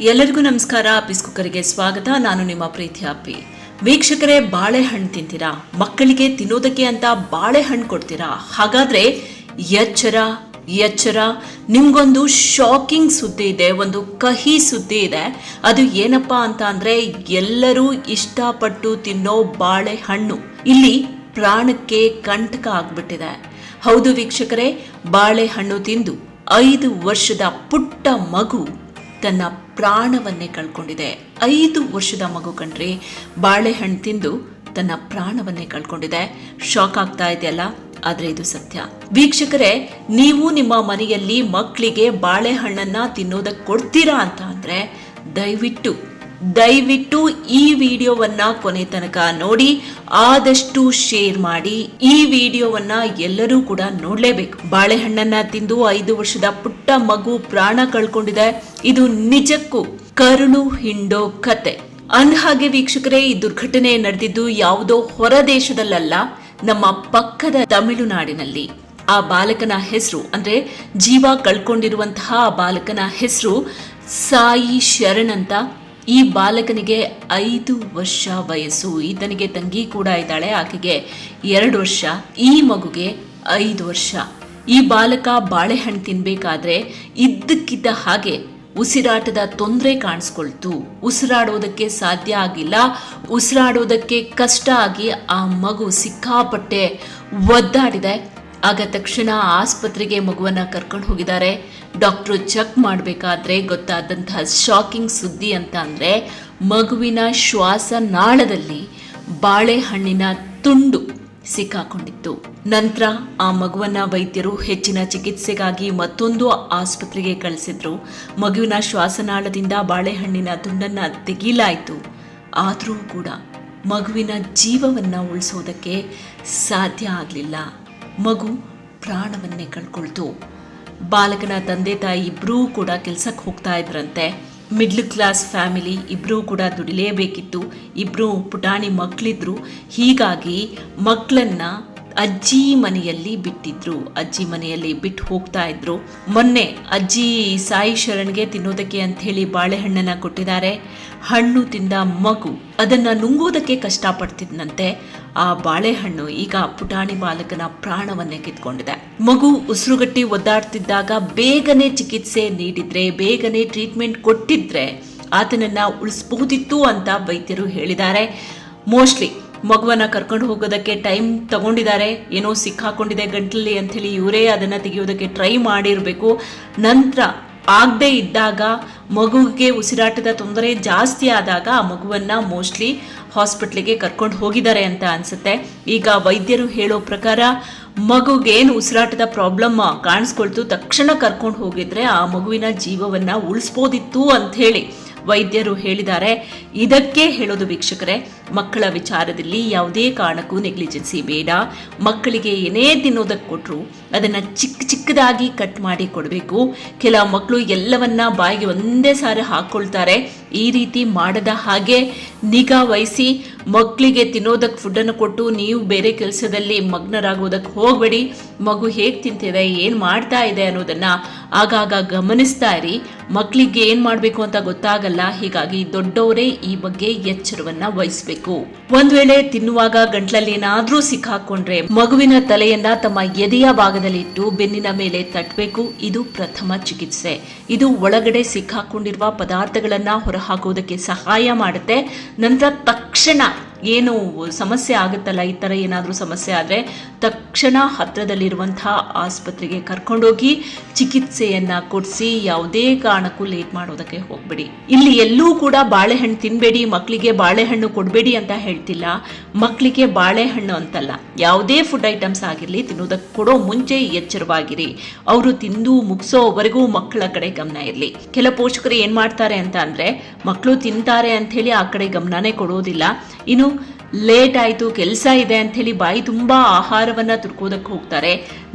ಎಲ್ಲರಿಗೂ ನಮಸ್ಕಾರ. ಅಪ್ಪಿಸ್ ಕುಕ್ಕರಿಗೆ ಸ್ವಾಗತ. ನಾನು ನಿಮ್ಮ ಪ್ರೀತಿ ಅಪ್ಪಿ. ವೀಕ್ಷಕರೇ, ಬಾಳೆಹಣ್ಣು ತಿಂತೀರಾ? ಮಕ್ಕಳಿಗೆ ತಿನ್ನೋದಕ್ಕೆ ಅಂತ ಬಾಳೆಹಣ್ಣು ಕೊಡ್ತೀರಾ? ಹಾಗಾದ್ರೆ ಎಚ್ಚರ ಎಚ್ಚರ. ನಿಮ್ಗೊಂದು ಶಾಕಿಂಗ್ ಸುದ್ದಿ ಇದೆ. ಒಂದು ಕಹಿ ಸುದ್ದಿ ಇದೆ. ಅದು ಏನಪ್ಪ ಅಂತ ಅಂದ್ರೆ, ಎಲ್ಲರೂ ಇಷ್ಟಪಟ್ಟು ತಿನ್ನೋ ಬಾಳೆಹಣ್ಣು. ಇಲ್ಲಿ ಪ್ರಾಣಕ್ಕೆ ಕಂಟಕ ಆಗ್ಬಿಟ್ಟಿದೆ. ಹೌದು ವೀಕ್ಷಕರೇ, ಬಾಳೆಹಣ್ಣು ತಿಂದು ಐದು ವರ್ಷದ ಪುಟ್ಟ ಮಗು ತನ್ನ ಪ್ರಾಣವನ್ನೇ ಕಳ್ಕೊಂಡಿದೆ. ಐದು ವರ್ಷದ ಮಗು ಕಣ್ರಿ, ಬಾಳೆಹಣ್ಣು ತಿಂದು ತನ್ನ ಪ್ರಾಣವನ್ನೇ ಕಳ್ಕೊಂಡಿದೆ. ಶಾಕ್ ಆಗ್ತಾ ಇದೆಯಲ್ಲ? ಆದ್ರೆ ಇದು ಸತ್ಯ. ವೀಕ್ಷಕರೇ, ನೀವು ನಿಮ್ಮ ಮನೆಯಲ್ಲಿ ಮಕ್ಕಳಿಗೆ ಬಾಳೆಹಣ್ಣನ್ನ ತಿನ್ನೋದಕ್ಕೆ ಕೊಡ್ತೀರಾ ಅಂತ ಅಂದ್ರೆ ದಯವಿಟ್ಟು ದಯವಿಟ್ಟು ಈ ವಿಡಿಯೋವನ್ನ ಕೊನೆ ತನಕ ನೋಡಿ, ಆದಷ್ಟು ಶೇರ್ ಮಾಡಿ. ಈ ವಿಡಿಯೋವನ್ನ ಎಲ್ಲರೂ ಕೂಡ ನೋಡ್ಲೇಬೇಕು. ಬಾಳೆಹಣ್ಣನ್ನ ತಿಂದು ಐದು ವರ್ಷದ ಪುಟ್ಟ ಮಗು ಪ್ರಾಣ ಕಳ್ಕೊಂಡಿದೆ. ಇದು ನಿಜಕ್ಕೂ ಕರುಳು ಹಿಂಡೋ ಕತೆ. ಅಂದಹಾಗೆ ವೀಕ್ಷಕರೇ, ಈ ದುರ್ಘಟನೆ ನಡೆದಿದ್ದು ಯಾವುದೋ ಹೊರ ದೇಶದಲ್ಲ ನಮ್ಮ ಪಕ್ಕದ ತಮಿಳುನಾಡಿನಲ್ಲಿ. ಆ ಬಾಲಕನ ಹೆಸರು ಅಂದ್ರೆ ಜೀವ ಕಳ್ಕೊಂಡಿರುವಂತಹ ಆ ಬಾಲಕನ ಹೆಸರು ಸಾಯಿ ಶರಣ್ ಅಂತ ಈ ಬಾಲಕನಿಗೆ ಐದು ವರ್ಷ ವಯಸ್ಸು. ಈತನಿಗೆ ತಂಗಿ ಕೂಡ ಇದ್ದಾಳೆ. ಆಕೆಗೆ ಎರಡು ವರ್ಷ. ಈ ಮಗುಗೆ ಐದು ವರ್ಷ. ಈ ಬಾಲಕ ಬಾಳೆಹಣ್ಣು ತಿನ್ಬೇಕಾದ್ರೆ ಇದ್ದಕ್ಕಿದ್ದ ಹಾಗೆ ಉಸಿರಾಟದ ತೊಂದರೆ ಕಾಣಿಸ್ಕೊಳ್ತು. ಉಸಿರಾಡೋದಕ್ಕೆ ಸಾಧ್ಯ ಆಗಿಲ್ಲ. ಉಸಿರಾಡೋದಕ್ಕೆ ಕಷ್ಟ ಆಗಿ ಆ ಮಗು ಸಿಕ್ಕಾಪಟ್ಟೆ ಒದ್ದಾಡಿದೆ. ಆಗ ತಕ್ಷಣ ಆಸ್ಪತ್ರೆಗೆ ಮಗುವನ್ನ ಕರ್ಕೊಂಡು ಹೋಗಿದ್ದಾರೆ. ಡಾಕ್ಟ್ರು ಚೆಕ್ ಮಾಡಬೇಕಾದ್ರೆ ಗೊತ್ತಾದಂತಹ ಶಾಕಿಂಗ್ ಸುದ್ದಿ ಅಂತ ಅಂದರೆ ಮಗುವಿನ ಶ್ವಾಸನಾಳದಲ್ಲಿ ಬಾಳೆಹಣ್ಣಿನ ತುಂಡು ಸಿಕ್ಕಾಕೊಂಡಿತ್ತು. ನಂತರ ಆ ಮಗುವನ್ನ ವೈದ್ಯರು ಹೆಚ್ಚಿನ ಚಿಕಿತ್ಸೆಗಾಗಿ ಮತ್ತೊಂದು ಆಸ್ಪತ್ರೆಗೆ ಕಳಿಸಿದ್ರು. ಮಗುವಿನ ಶ್ವಾಸನಾಳದಿಂದ ಬಾಳೆಹಣ್ಣಿನ ತುಂಡನ್ನ ತೆಗೀಲಾಯಿತು. ಆದರೂ ಕೂಡ ಮಗುವಿನ ಜೀವವನ್ನ ಉಳಿಸೋದಕ್ಕೆ ಸಾಧ್ಯ ಆಗಲಿಲ್ಲ. ಮಗು ಪ್ರಾಣವನ್ನೇ ಕಳ್ಕೊಳ್ತು. ಬಾಲಕನ ತಂದೆ ತಾಯಿ ಇಬ್ಬರೂ ಕೂಡ ಕೆಲಸಕ್ಕೆ ಹೋಗ್ತಾ ಇದ್ರಂತೆ. ಮಿಡ್ಲ್ ಕ್ಲಾಸ್ ಫ್ಯಾಮಿಲಿ ಇಬ್ಬರೂ ಕೂಡ ದುಡಿಲೇಬೇಕಿತ್ತು. ಇಬ್ಬರೂ ಪುಟಾಣಿ ಮಕ್ಕಳಿದ್ರು ಹೀಗಾಗಿ ಮಕ್ಕಳನ್ನ ಅಜ್ಜಿ ಮನೆಯಲ್ಲಿ ಬಿಟ್ಟಿದ್ರು. ಅಜ್ಜಿ ಮನೆಯಲ್ಲಿ ಬಿಟ್ಟು ಹೋಗ್ತಾ ಇದ್ರು. ಮೊನ್ನೆ ಅಜ್ಜಿ ಸಾಯಿ ಶರಣ್ಗೆ ತಿನ್ನೋದಕ್ಕೆ ಅಂತ ಹೇಳಿ ಬಾಳೆಹಣ್ಣನ್ನ ಕೊಟ್ಟಿದ್ದಾರೆ. ಹಣ್ಣು ತಿಂದ ಮಗು ಅದನ್ನ ನುಂಗೋದಕ್ಕೆ ಕಷ್ಟಪಡ್ತಿದ್ನಂತೆ. ಆ ಬಾಳೆಹಣ್ಣು ಈಗ ಪುಟಾಣಿ ಬಾಲಕನ ಪ್ರಾಣವನ್ನೇ ಕಿತ್ಕೊಂಡಿದೆ. ಮಗು ಉಸಿರುಗಟ್ಟಿ ಒದ್ದಾಡ್ತಿದ್ದಾಗ ಬೇಗನೆ ಚಿಕಿತ್ಸೆ ನೀಡಿದ್ರೆ, ಬೇಗನೆ ಟ್ರೀಟ್ಮೆಂಟ್ ಕೊಟ್ಟಿದ್ರೆ ಆತನನ್ನ ಉಳಿಸಬಹುದಿತ್ತು ಅಂತ ವೈದ್ಯರು ಹೇಳಿದ್ದಾರೆ. ಮೋಸ್ಟ್ಲಿ ಮಗುವನ್ನ ಕರ್ಕೊಂಡು ಹೋಗೋದಕ್ಕೆ ಟೈಮ್ ತಗೊಂಡಿದ್ದಾರೆ. ಏನೋ ಸಿಕ್ಕಾಕೊಂಡಿದೆ ಗಂಟ್ಲಲ್ಲಿ ಅಂಥೇಳಿ ಇವರೇ ಅದನ್ನ ತೆಗೆಯೋದಕ್ಕೆ ಟ್ರೈ ಮಾಡಿರಬೇಕು. ನಂತರ ಆಗದೇ ಇದ್ದಾಗ ಮಗುವಿಗೆ ಉಸಿರಾಟದ ತೊಂದರೆ ಜಾಸ್ತಿ ಆದಾಗ ಆ ಮಗುವನ್ನ ಮೋಸ್ಟ್ಲಿ ಹಾಸ್ಪಿಟ್ಲಿಗೆ ಕರ್ಕೊಂಡು ಹೋಗಿದ್ದಾರೆ ಅಂತ ಅನ್ಸುತ್ತೆ. ಈಗ ವೈದ್ಯರು ಹೇಳೋ ಪ್ರಕಾರ ಮಗುಗೇನು ಉಸಿರಾಟದ ಪ್ರಾಬ್ಲಮ್ ಕಾಣಿಸ್ಕೊಳ್ತು. ತಕ್ಷಣ ಕರ್ಕೊಂಡು ಹೋಗಿದ್ರೆ ಆ ಮಗುವಿನ ಜೀವವನ್ನ ಉಳಿಸ್ಬೋದಿತ್ತು ಅಂತ ಹೇಳಿ ವೈದ್ಯರು ಹೇಳಿದ್ದಾರೆ. ಇದಕ್ಕೆ ಹೇಳೋದು ವೀಕ್ಷಕರೇ, ಮಕ್ಕಳ ವಿಚಾರದಲ್ಲಿ ಯಾವುದೇ ಕಾರಣಕ್ಕೂ ನೆಗ್ಲಿಜೆನ್ಸಿ ಬೇಡ. ಮಕ್ಕಳಿಗೆ ಏನೇ ತಿನ್ನೋದಕ್ಕೆ ಕೊಟ್ಟರು ಅದನ್ನ ಚಿಕ್ಕ ಚಿಕ್ಕದಾಗಿ ಕಟ್ ಮಾಡಿ ಕೊಡಬೇಕು. ಕೆಲ ಮಕ್ಕಳು ಎಲ್ಲವನ್ನ ಬಾಯಿಗೆ ಒಂದೇ ಸಾರಿ ಹಾಕೊಳ್ತಾರೆ. ಈ ರೀತಿ ಮಾಡದ ಹಾಗೆ ನಿಗಾ ವಹಿಸಿ ಮಕ್ಕಳಿಗೆ ತಿನ್ನೋದಕ್ಕೆ ಫುಡ್ಡನ್ನು ಕೊಟ್ಟು ನೀವು ಬೇರೆ ಕೆಲಸದಲ್ಲಿ ಮಗ್ನರಾಗೋದಕ್ಕೆ ಹೋಗಬೇಡಿ. ಮಗು ಹೇಗೆ ತಿಂತಿದೆ, ಏನು ಮಾಡ್ತಾ ಇದೆ ಅನ್ನೋದನ್ನ ಆಗಾಗ ಗಮನಿಸ್ತಾ ಇರಿ. ಮಕ್ಕಳಿಗೆ ಏನು ಮಾಡಬೇಕು ಅಂತ ಗೊತ್ತಾಗಲ್ಲ, ಹೀಗಾಗಿ ದೊಡ್ಡವರೇ ಈ ಬಗ್ಗೆ ಎಚ್ಚರವನ್ನ ವಹಿಸಬೇಕು. ಒಂದು ವೇಳೆ ತಿನ್ನುವಾಗ ಗಂಟ್ಲಲ್ಲಿ ಏನಾದರೂ ಸಿಕ್ಕಾಕೊಂಡ್ರೆ ಮಗುವಿನ ತಲೆಯನ್ನ ತಮ್ಮ ಎದೆಯ ಭಾಗದಲ್ಲಿಟ್ಟು ಬೆನ್ನಿನ ಮೇಲೆ ತಟ್ಟಬೇಕು ಇದು ಪ್ರಥಮ ಚಿಕಿತ್ಸೆ. ಇದು ಒಳಗಡೆ ಸಿಕ್ಕಾಕೊಂಡಿರುವ ಪದಾರ್ಥಗಳನ್ನ ಹೊರಹಾಕೋದಕ್ಕೆ ಸಹಾಯ ಮಾಡುತ್ತೆ. ನಂತರ ತಕ್ಷಣ ಏನು ಸಮಸ್ಯೆ ಆಗುತ್ತಲ್ಲ ಈ ಥರ ಏನಾದರೂ ಸಮಸ್ಯೆ ಆದರೆ ತಕ್ಷಣ ಹತ್ರದಲ್ಲಿರುವಂತಹ ಆಸ್ಪತ್ರೆಗೆ ಕರ್ಕೊಂಡೋಗಿ ಚಿಕಿತ್ಸೆಯನ್ನ ಕೊಡಿಸಿ ಯಾವುದೇ ಕಾರಣಕ್ಕೂ ಲೇಟ್ ಮಾಡೋದಕ್ಕೆ ಹೋಗ್ಬೇಡಿ. ಇಲ್ಲಿ ಎಲ್ಲೂ ಕೂಡ ಬಾಳೆಹಣ್ಣು ತಿನ್ನಬೇಡಿ ಮಕ್ಕಳಿಗೆ ಬಾಳೆಹಣ್ಣು ಕೊಡಬೇಡಿ ಅಂತ ಹೇಳ್ತಿಲ್ಲ. ಮಕ್ಕಳಿಗೆ ಬಾಳೆಹಣ್ಣು ಅಂತಲ್ಲ, ಯಾವುದೇ ಫುಡ್ ಐಟಮ್ಸ್ ಆಗಿರಲಿ ತಿನ್ನೋದಕ್ಕೆ ಕೊಡೋ ಮುಂಚೆ ಎಚ್ಚರವಾಗಿರಿ. ಅವರು ತಿಂದು ಮುಗಿಸೋವರೆಗೂ ಮಕ್ಕಳ ಕಡೆ ಗಮನ ಇರಲಿ. ಕೆಲ ಪೋಷಕರು ಏನ್ ಮಾಡ್ತಾರೆ ಅಂತ ಅಂದ್ರೆ ಮಕ್ಕಳು ತಿಂತಾರೆ ಅಂತ ಹೇಳಿ ಆ ಕಡೆ ಗಮನನೇ ಕೊಡೋದಿಲ್ಲ. ಇನ್ನು ಲೇಟ್ ಆಯಿತು, ಕೆಲಸ ಇದೆ ಅಂಥೇಳಿ ಬಾಯಿ ತುಂಬ ಆಹಾರವನ್ನು ತುರ್ಕೋದಕ್ಕೆ ಹೋಗ್ತಾರೆ.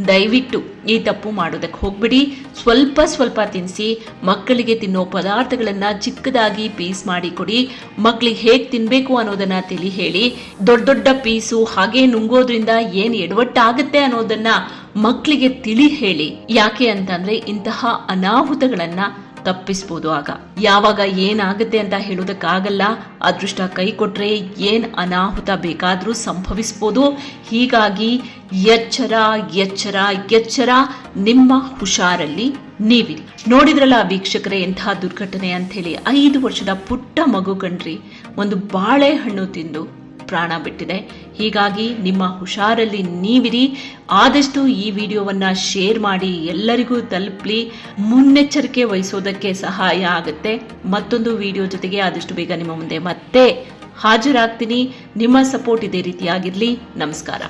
ದಯವಿಟ್ಟು ಈ ತಪ್ಪು ಮಾಡೋದಕ್ಕೆ ಹೋಗ್ಬಿಡಿ. ಸ್ವಲ್ಪ ಸ್ವಲ್ಪ ತಿನ್ನಿಸಿ ಮಕ್ಕಳಿಗೆ ತಿನ್ನೋ ಪದಾರ್ಥಗಳನ್ನು ಚಿಕ್ಕದಾಗಿ ಪೀಸ್ ಮಾಡಿ ಕೊಡಿ. ಮಕ್ಕಳಿಗೆ ಹೇಗೆ ತಿನ್ನಬೇಕು ಅನ್ನೋದನ್ನು ತಿಳಿ ಹೇಳಿ. ದೊಡ್ಡ ದೊಡ್ಡ ಪೀಸು, ಹಾಗೆ ನುಂಗೋದ್ರಿಂದ ಏನು ಎಡವಟ್ಟಾಗುತ್ತೆ ಅನ್ನೋದನ್ನು ಮಕ್ಕಳಿಗೆ ತಿಳಿ ಹೇಳಿ. ಯಾಕೆ ಅಂತಂದರೆ ಇಂತಹ ಅನಾಹುತಗಳನ್ನ ತಪ್ಪಿಸ್ಬೋದು ಆಗ. ಯಾವಾಗ ಏನಾಗುತ್ತೆ ಅಂತ ಹೇಳೋದಕ್ಕಾಗಲ್ಲ ಅದೃಷ್ಟ ಕೈ ಕೊಟ್ರೆ ಏನ್ ಅನಾಹುತ ಬೇಕಾದ್ರೂ ಸಂಭವಿಸ್ಬೋದು. ಹೀಗಾಗಿ ಎಚ್ಚರ ಎಚ್ಚರ ಎಚ್ಚರ ನಿಮ್ಮ ಹುಷಾರಲ್ಲಿ ನೀವಿರಿ. ನೋಡಿದ್ರಲ್ಲ ವೀಕ್ಷಕರೇ ಎಂಥ ದುರ್ಘಟನೆ ಅಂತ ಹೇಳಿ ಐದು ವರ್ಷದ ಪುಟ್ಟ ಮಗು ಕಣ್ರಿ. ಒಂದು ಬಾಳೆಹಣ್ಣು ತಿಂದು ಪ್ರಾಣ ಬಿಟ್ಟಿದೆ. ಹೀಗಾಗಿ ನಿಮ್ಮ ಹುಷಾರಲ್ಲಿ ನೀವಿರಿ. ಆದಷ್ಟು ಈ ವಿಡಿಯೋವನ್ನ ಶೇರ್ ಮಾಡಿ ಎಲ್ಲರಿಗೂ ತಲುಪಲಿ. ಮುನ್ನೆಚ್ಚರಿಕೆ ವಹಿಸೋದಕ್ಕೆ ಸಹಾಯ ಆಗುತ್ತೆ. ಮತ್ತೊಂದು ವಿಡಿಯೋ ಜೊತೆಗೆ ಆದಷ್ಟು ಬೇಗ ನಿಮ್ಮ ಮುಂದೆ ಮತ್ತೆ ಹಾಜರಾಗ್ತೀನಿ. ನಿಮ್ಮ ಸಪೋರ್ಟ್ ಇದೇ ರೀತಿಯಾಗಿರಲಿ. ನಮಸ್ಕಾರ.